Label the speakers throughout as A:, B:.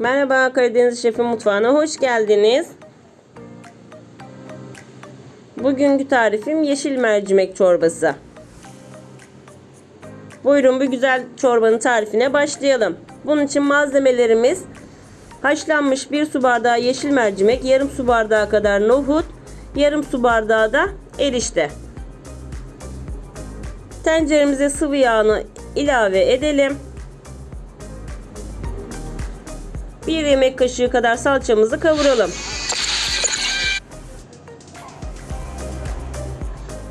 A: Merhaba Karadeniz Şefim Mutfağı'na hoş geldiniz. Bugünkü tarifim yeşil mercimek çorbası. Buyurun bu güzel çorbanın tarifine başlayalım. Bunun için malzemelerimiz haşlanmış 1 su bardağı yeşil mercimek, yarım su bardağı kadar nohut, yarım su bardağı da erişte. Tenceremize sıvı yağını ilave edelim. 1 yemek kaşığı kadar salçamızı kavuralım.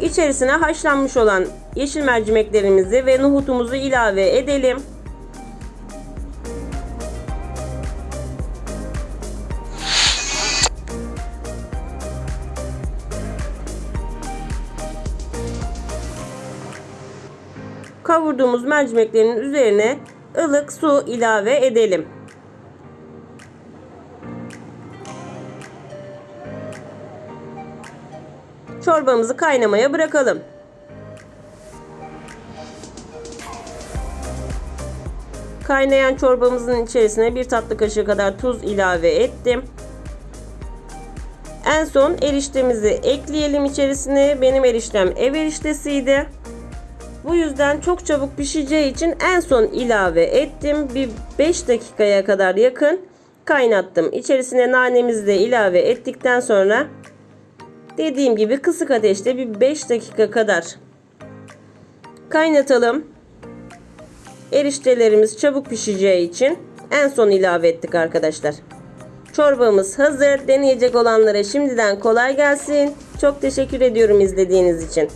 A: İçerisine haşlanmış olan yeşil mercimeklerimizi ve nohutumuzu ilave edelim. Kavurduğumuz mercimeklerin üzerine ılık su ilave edelim. Çorbamızı kaynamaya bırakalım. Kaynayan çorbamızın içerisine bir tatlı kaşığı kadar tuz ilave ettim. En son eriştemizi ekleyelim içerisine. Benim eriştem ev eriştesiydi. Bu yüzden çok çabuk pişeceği için en son ilave ettim. Bir 5 dakikaya kadar yakın kaynattım. İçerisine nanemizi de ilave ettikten sonra dediğim gibi kısık ateşte bir 5 dakika kadar kaynatalım. Eriştelerimiz çabuk pişeceği için en son ilave ettik arkadaşlar. Çorbamız hazır. Deneyecek olanlara şimdiden kolay gelsin. Çok teşekkür ediyorum izlediğiniz için.